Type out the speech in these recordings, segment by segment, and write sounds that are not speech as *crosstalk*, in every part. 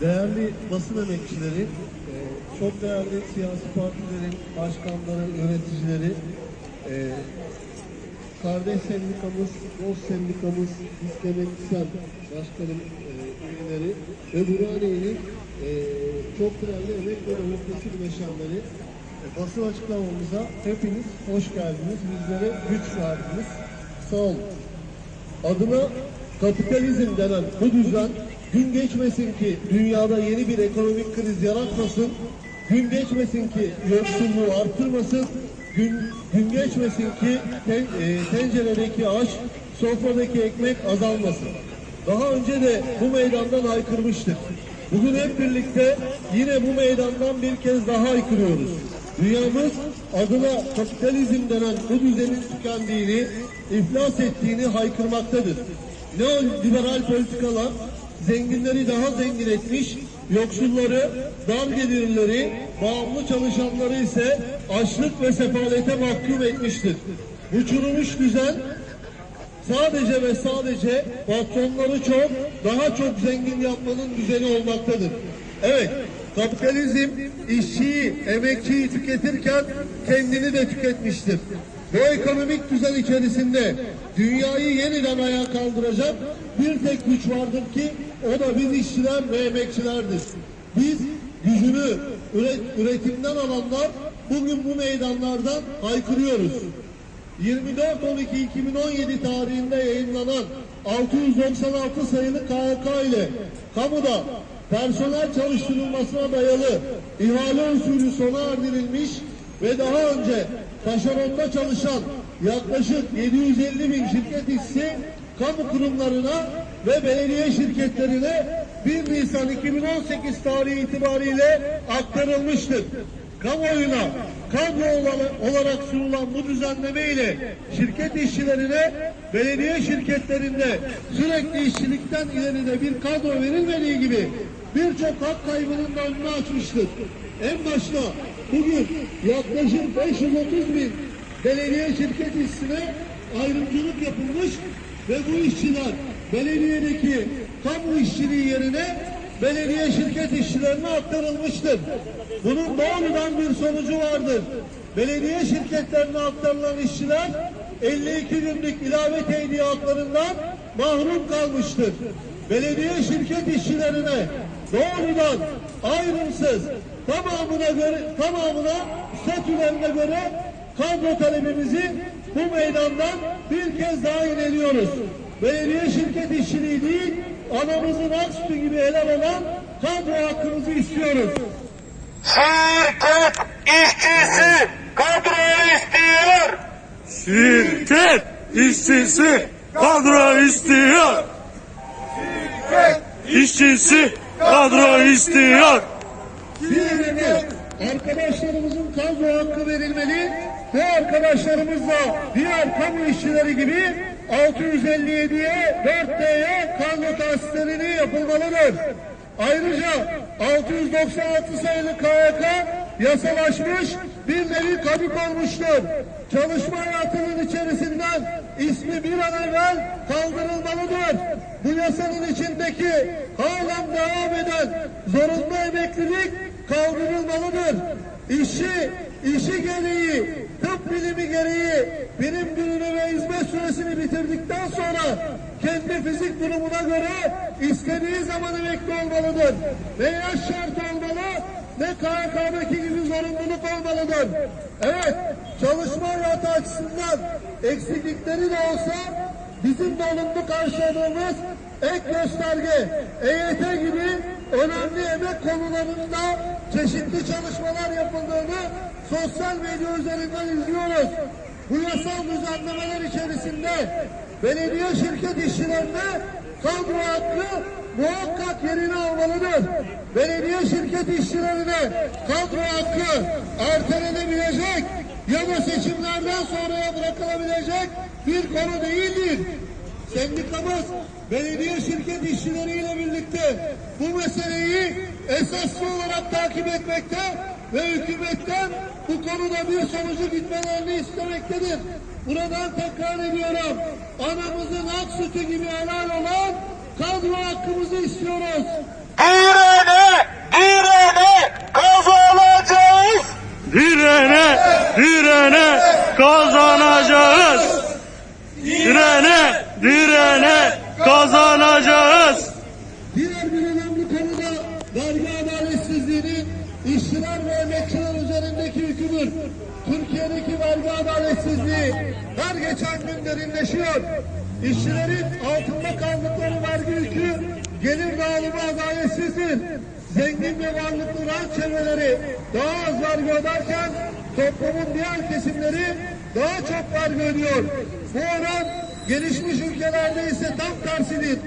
değerli basın emekçileri, e, çok değerli siyasi partilerin başkanları, yöneticileri, e, kardeş sendikamız, dost sendikamız, İskemetistan başkanım e, üyeleri ve Burhaniye'nin çok değerli emek ve demokrasi bileşenleri basın açıklamamıza hepiniz hoş geldiniz. Bizlere güç verdiniz. Sağ olun. Adına kapitalizm denen bu düzen gün geçmesin ki dünyada yeni bir ekonomik kriz yaratmasın, gün geçmesin ki yoksulluğu artırmasın, gün, gün geçmesin ki ten, e, tenceredeki aş, sofradaki ekmek azalmasın. Daha önce de bu meydandan haykırmıştık. Bugün hep birlikte yine bu meydandan bir kez daha haykırıyoruz. Dünyamız adına kapitalizm denen bu düzenin tükendiğini, iflas ettiğini haykırmaktadır. Neoliberal politikalar zenginleri daha zengin etmiş, yoksulları, dar gelirleri, bağımlı çalışanları ise açlık ve sefalete mahkum etmiştir. Bu çürümüş düzen sadece ve sadece patronları çok, daha çok zengin yapmanın düzeni olmaktadır. Evet, kapitalizm işçiyi, emekçiyi tüketirken kendini de tüketmiştir. Bu ekonomik düzen içerisinde dünyayı yeniden ayağa kaldıracak bir tek güç vardır ki o da biz işçiler ve emekçilerdir. Biz gücünü üret, üretimden alanlar bugün bu meydanlardan haykırıyoruz. 24-12-2017 tarihinde yayınlanan 696 sayılı KHK ile kamuda personel çalıştırılmasına dayalı ihale usulü sona erdirilmiş ve daha önce taşeronda çalışan yaklaşık 750 bin şirket hissi kamu kurumlarına ve belediye şirketlerine 1 Nisan 2018 tarihi itibariyle aktarılmıştır kamuoyuna kadro ola- olarak sunulan bu düzenleme ile şirket işçilerine belediye şirketlerinde sürekli işçilikten ileride bir kadro verilmediği gibi birçok hak kaybının da önünü açmıştır. En başta bugün yaklaşık 530 bin belediye şirket işçisine ayrımcılık yapılmış ve bu işçiler belediyedeki kamu işçiliği yerine belediye şirket işçilerine aktarılmıştır. Bunun doğrudan bir sonucu vardır. Belediye şirketlerine aktarılan işçiler 52 günlük ilave teydiye haklarından mahrum kalmıştır. Belediye şirket işçilerine doğrudan ayrımsız tamamına göre tamamına statülerine göre kadro talebimizi bu meydandan bir kez daha ineliyoruz. Belediye şirket işçiliği değil, anamızın ak sütü gibi ele alan kadro hakkımızı istiyoruz. Şirket işçisi kadro istiyor. Şirket işçisi kadro istiyor. İşçisi kadro istiyor. Diğerine arkadaşlarımızın kadro hakkı verilmeli ve arkadaşlarımız da diğer kamu işçileri gibi 657'ye 4D'ye kadro tahsislerini yapılmalıdır. Ayrıca 696 sayılı KYK yasalaşmış bir nevi kabuk olmuştur. Çalışma hayatının içerisinden ismi bir an evvel kaldırılmalıdır. Bu yasanın içindeki halen devam eden zorunlu emeklilik kaldırılmalıdır. İşi, işi gereği, bilimi gereği birim gününü ve hizmet süresini bitirdikten sonra kendi fizik durumuna göre istediği zaman emekli olmalıdır. Ne yaş şart olmalı ne KHK'daki gibi zorunluluk olmalıdır. Evet, çalışma hayatı açısından eksiklikleri de olsa bizim de olumlu karşıladığımız ek gösterge, EYT gibi önemli emek konularında çeşitli çalışmalar yapıldığını sosyal medya üzerinden izliyoruz. Bu yasal düzenlemeler içerisinde belediye şirket işçilerine kadro hakkı muhakkak yerini almalıdır. Belediye şirket işçilerine kadro hakkı ertelenebilecek ya da seçimlerden sonraya bırakılabilecek bir konu değildir sendikamız belediye şirket işçileriyle birlikte bu meseleyi esaslı olarak takip etmekte ve hükümetten bu konuda bir sonucu gitmelerini istemektedir. Buradan tekrar ediyorum. Anamızın ak sütü gibi helal olan kadro hakkımızı istiyoruz. Direne, direne kazanacağız. Direne, direne hükümür. Türkiye'deki vergi adaletsizliği her geçen gün derinleşiyor. İşçilerin altında kaldıkları vergi yükü gelir dağılımı adaletsizdir. Zengin ve varlıklı rant çevreleri daha az vergi öderken toplumun diğer kesimleri daha çok vergi ödüyor. Bu oran gelişmiş ülkelerde ise tam tersidir.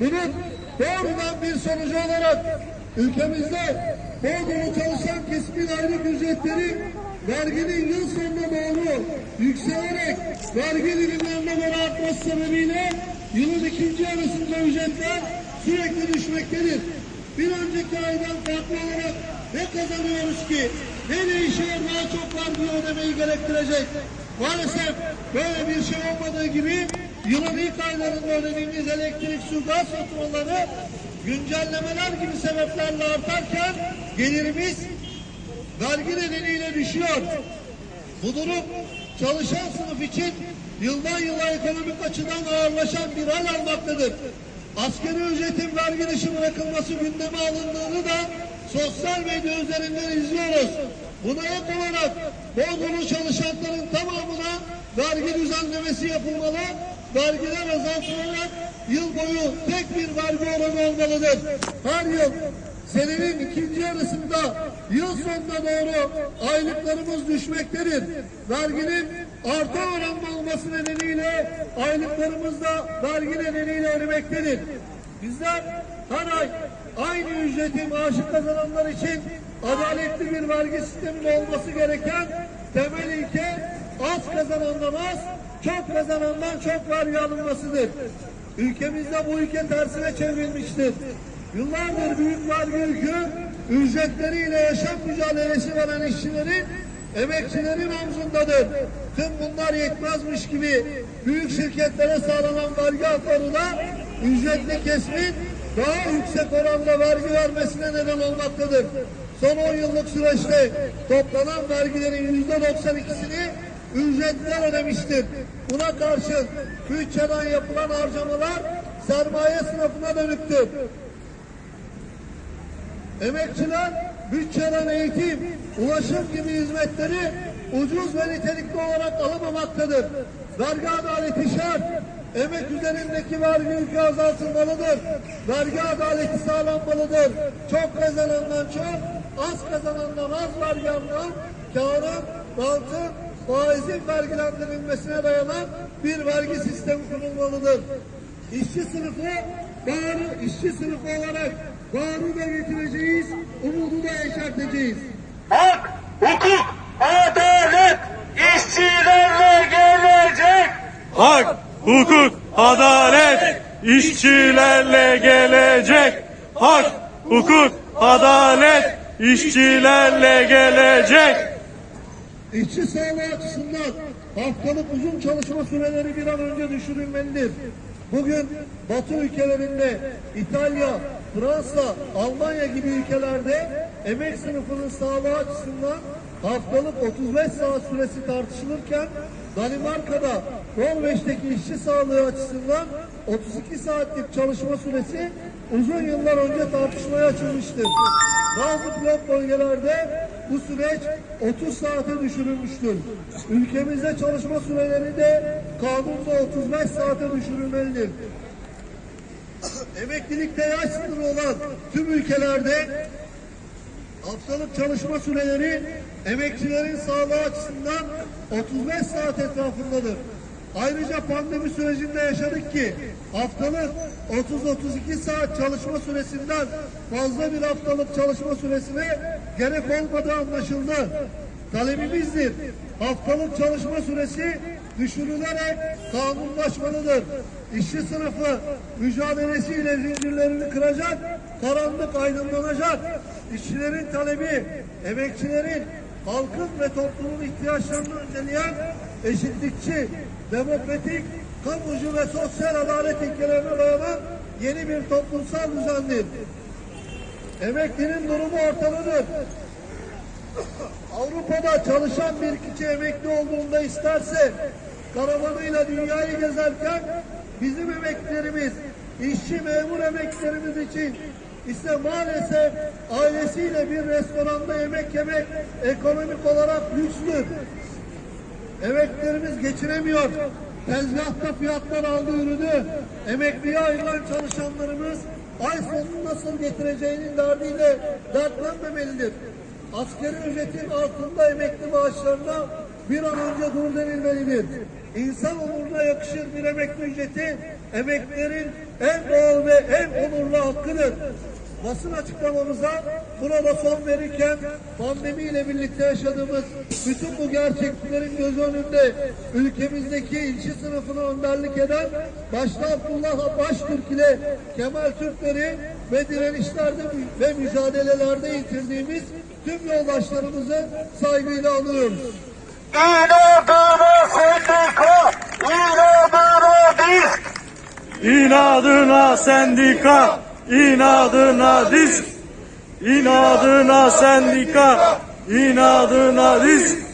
Bunun doğrudan bir sonucu olarak ülkemizde Bodrum'u çalışan kesimin aylık ücretleri verginin yıl sonuna doğru yükselerek vergi dilimlerine göre artması sebebiyle yılın ikinci yarısında ücretler sürekli düşmektedir. Bir önceki aydan farklı olarak ne kazanıyoruz ki ne değişiyor daha çok vergi ödemeyi gerektirecek. Maalesef böyle bir şey olmadığı gibi yılın ilk aylarında ödediğimiz elektrik, su, gaz faturaları güncellemeler gibi sebeplerle artarken gelirimiz vergi nedeniyle düşüyor. Bu durum çalışan sınıf için yıldan yıla ekonomik açıdan ağırlaşan bir hal almaktadır. Asgari ücretin vergi dışı bırakılması gündeme alındığını da sosyal medya üzerinden izliyoruz. Buna ek olarak Bodrum'un çalışanların tamamına vergi düzenlemesi yapılmalı, vergiler azaltılarak yıl boyu tek bir vergi oranı olmalıdır. Her yıl senenin ikinci yarısında yıl sonuna doğru aylıklarımız düşmektedir. Verginin arta oranda olması nedeniyle aylıklarımız da vergi nedeniyle erimektedir. Bizler her ay aynı ücreti maaşı kazananlar için adaletli bir vergi sisteminin olması gereken temel ilke az kazanandan az, çok kazanandan çok vergi alınmasıdır. Ülkemizde bu ülke tersine çevrilmiştir. Yıllardır büyük vergi yükü ücretleriyle yaşam mücadelesi veren işçilerin, emekçilerin omzundadır. Tüm bunlar yetmezmiş gibi büyük şirketlere sağlanan vergi hakları da ücretli kesimin daha yüksek oranda vergi vermesine neden olmaktadır. Son 10 yıllık süreçte toplanan vergilerin yüzde 92'sini ücretler ödemiştir. Buna karşın bütçeden yapılan harcamalar sermaye sınıfına dönüktür. Emekçiler bütçeden eğitim, ulaşım gibi hizmetleri ucuz ve nitelikli olarak alamamaktadır. Vergi adaleti şart. Emek üzerindeki vergi yükü azaltılmalıdır. Vergi adaleti sağlanmalıdır. Çok kazanandan çok, az kazanandan az vergi alınan, karın, rantın, faizin vergilendirilmesine dayanan bir vergi sistemi kurulmalıdır. İşçi sınıfı bağrı, işçi sınıfı olarak bağrı da getireceğiz, umudu da yeşerteceğiz. Hak, hukuk, adalet işçilerle gelecek. Hak, hukuk, adalet işçilerle gelecek. Hak, hukuk, adalet işçilerle gelecek. İşçi sağlığı açısından haftalık uzun çalışma süreleri bir an önce düşürülmelidir. Bugün Batı ülkelerinde İtalya, Fransa, Almanya gibi ülkelerde emek sınıfının sağlığı açısından haftalık 35 saat süresi tartışılırken Danimarka'da Norveç'teki işçi sağlığı açısından 32 saatlik çalışma süresi uzun yıllar önce tartışmaya açılmıştır. Bazı pilot bölgelerde bu süreç 30 saate düşürülmüştür. Ülkemizde çalışma süreleri de kanunla 35 saate düşürülmelidir. *coughs* Emeklilikte yaş sınırı olan tüm ülkelerde haftalık çalışma süreleri emekçilerin sağlığı açısından 35 saat etrafındadır. Ayrıca pandemi sürecinde yaşadık ki haftalık 30-32 saat çalışma süresinden fazla bir haftalık çalışma süresine gerek olmadığı anlaşıldı. Talebimizdir. Haftalık çalışma süresi düşürülerek kanunlaşmalıdır. İşçi sınıfı mücadelesiyle zincirlerini kıracak, karanlık aydınlanacak. İşçilerin talebi, emekçilerin, halkın ve toplumun ihtiyaçlarını önceleyen eşitlikçi, demokratik, kamucu ve sosyal adalet ilkelerine dayanan yeni bir toplumsal düzendir. Emeklinin durumu ortadadır. Avrupa'da çalışan bir kişi emekli olduğunda isterse karavanıyla dünyayı gezerken bizim emeklerimiz, işçi memur emeklerimiz için ise maalesef ailesiyle bir restoranda yemek yemek ekonomik olarak lüksdür. Emeklerimiz geçiremiyor. Tezgahta fiyatlar aldı ürünü. Emekliye ayrılan çalışanlarımız ay sonunu nasıl getireceğinin derdiyle dertlenmemelidir. Askeri ücretin altında emekli maaşlarına bir an önce dur denilmelidir. İnsan onuruna yakışır bir emekli ücreti emeklerin en doğal ve en onurlu hakkıdır. Basın açıklamamıza burada son verirken pandemiyle birlikte yaşadığımız bütün bu gerçekliklerin göz önünde ülkemizdeki ilçe sınıfına önderlik eden başta Abdullah Baştürk ile Kemal Türkleri ve direnişlerde ve mücadelelerde yitirdiğimiz tüm yoldaşlarımızı saygıyla anıyoruz. İnadına sendika, inadına disk. İnadına sendika, inadına disk. İnadına sendika, inadına disk.